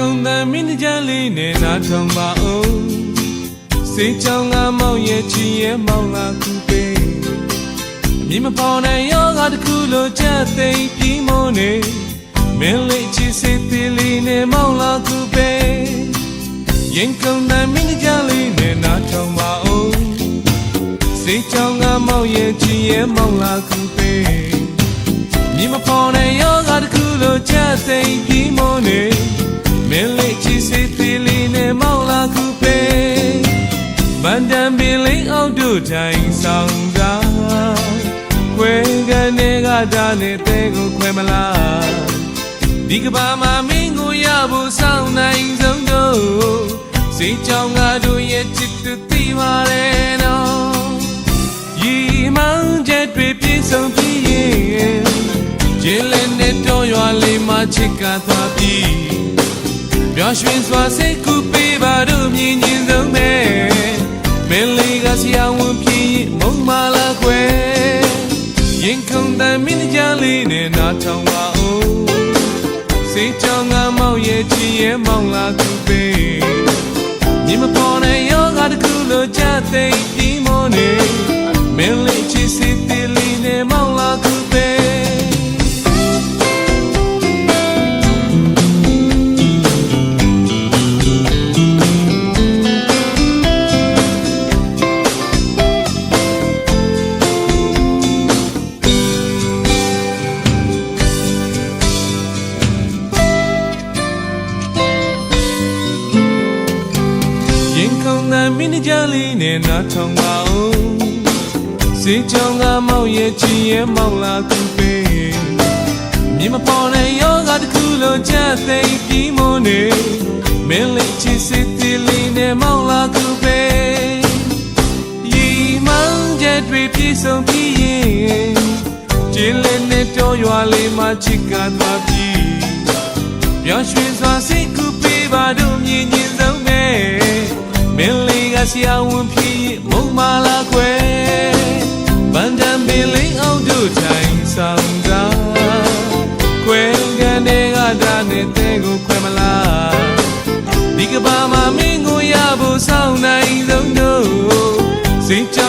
မင်းကြလေးနဲ့နားထောင်ပါဦးစိတ်ချောင်းကမောင်ရဲ့ချီရဲ့မောင်လာခုပဲအမြင်မပေါ်တဲ့ယောဂတစ်ခုလိုချက်သိမ်းပြီးမနေမင်းလေးချစ်စိတ်သေးလေးနဲ့မောင်လာခုပဲရင်ကုန်တဲ့မင်းကြလေးနဲ့နားထောင်ပါဦးစိတ်ချောင်းကမောင်ရဲ့ချီရဲ့မောင်လာခုပဲ လေးနဲ့မောင်လာခုပဲဗန်တန်ပင်လေးအောက်တို့ထိုင်ဆောင်ကားခွဲကနေကတာနဲ့တဲကိုခွဲမလားဒီကဘာမှာမင်းကိုရဖို့စောင့်နိုင်ဆုံးတော့စိတ်ကြောင့်ငါတို့ရဲ့ချစ်သူသိပါတယ်နော်ရီမောင်ချက်တွေပြေဆုံးပြီးရင်ကျင်းလည်းနဲ့တော့ရွာလေးမှာချစ်ကသွားပြီးပျော် ရွှင်စွာစိတ်ကူပေးပါတို့မြင်ရင်ဆုံးပဲမင်းလေးကဆရာဝန်ဖြစ်ရင်မုံမလာခွဲရင်ခုန်တဲ့မင်းကြလေးနဲ့နားထောင်ပါဦးစိတ်ကြောင့်ငါမောင်ရဲ့ချစ်ရဲ့မောင်လာသူပဲမြင်မပေါ်တဲ့ယောဂတစ်ခုလိုချသိပြီးမနေမ ရင်ခုန်တဲ့မင်းကြလေးနဲ့နားထောင်ပါဦးစေချောင်းကမောင်ရဲ့ချီရဲ့မောင်လာသူပဲမြင်မပေါ်တဲ့ယောဂတစ်ခုလိုချက်သိမ်းပြီးမနေမင်းလေးချစ်စစ်တီလေးနဲ့မောင်လာသူပဲရီမောင်ချက်တွေပြေဆုံးပြီးရင်ကျင်းလည်းနဲ့တော့ရွာလေးမှာချစ်ကသွားပြီးပျော်ရွှင်စွာစိတ်ကူပေးပါတို့မြင်ရင် အဆရာဝန်ဖြစ်မုံမာလာခွဲဗန္ဒံပင်လိန်အောင်တို့ထိုင်ဆောင်သာခွဲကန်တဲ့ကဒါနဲ့တဲ့ကိုခွဲမလားဒီကဘာမှာမင်းကိုရဖို့စောင့်နိုင်ဆုံးတို့စိတ်ချ